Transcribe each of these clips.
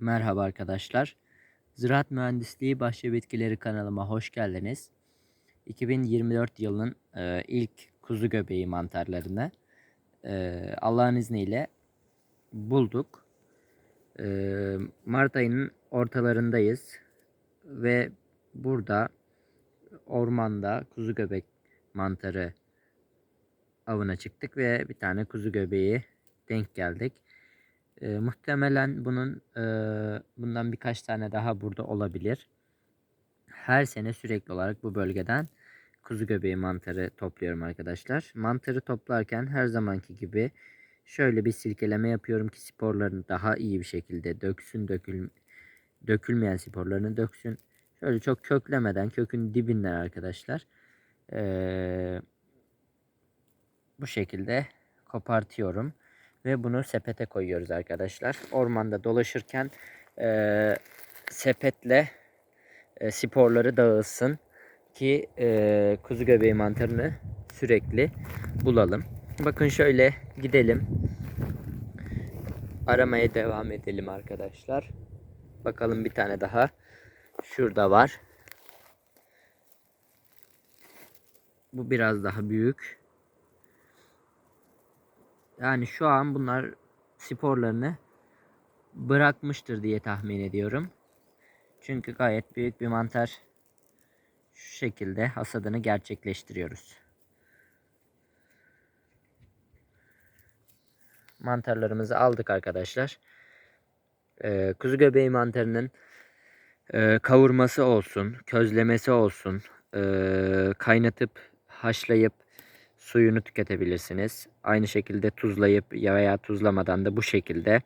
Merhaba arkadaşlar. Ziraat Mühendisliği Bahçe Bitkileri kanalıma hoş geldiniz. 2024 yılının e, ilk kuzu göbeği mantarlarını e, Allah'ın izniyle bulduk. E, Mart ayının ortalarındayız ve burada ormanda kuzu göbek mantarı avına çıktık ve bir tane kuzu göbeği denk geldik. E, muhtemelen bunun e, bundan birkaç tane daha burada olabilir. Her sene sürekli olarak bu bölgeden kuzu göbeği mantarı topluyorum arkadaşlar. Mantarı toplarken her zamanki gibi şöyle bir silkeleme yapıyorum ki sporlarını daha iyi bir şekilde döksün, dökül, dökülmeyen sporlarını döksün. Şöyle çok köklemeden kökün dibinden arkadaşlar. Ee, bu şekilde kopartıyorum ve bunu sepete koyuyoruz arkadaşlar. Ormanda dolaşırken e, sepetle e, sporları dağılsın ki e, kuzu göbeği mantarını sürekli bulalım. Bakın şöyle gidelim. Aramaya devam edelim arkadaşlar. Bakalım bir tane daha. Şurada var. Bu biraz daha büyük. Yani şu an bunlar sporlarını bırakmıştır diye tahmin ediyorum. Çünkü gayet büyük bir mantar şu şekilde hasadını gerçekleştiriyoruz. Mantarlarımızı aldık arkadaşlar. Ee, kuzu göbeği mantarının e, kavurması olsun, közlemesi olsun, e, kaynatıp haşlayıp suyunu tüketebilirsiniz. Aynı şekilde tuzlayıp ya veya tuzlamadan da bu şekilde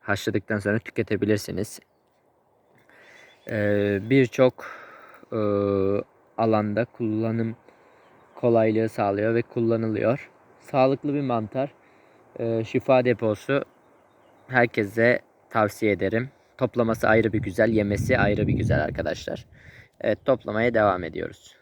haşladıktan sonra tüketebilirsiniz. Ee, Birçok e, alanda kullanım kolaylığı sağlıyor ve kullanılıyor. Sağlıklı bir mantar. E, şifa deposu. Herkese tavsiye ederim. Toplaması ayrı bir güzel, yemesi ayrı bir güzel arkadaşlar. Evet toplamaya devam ediyoruz.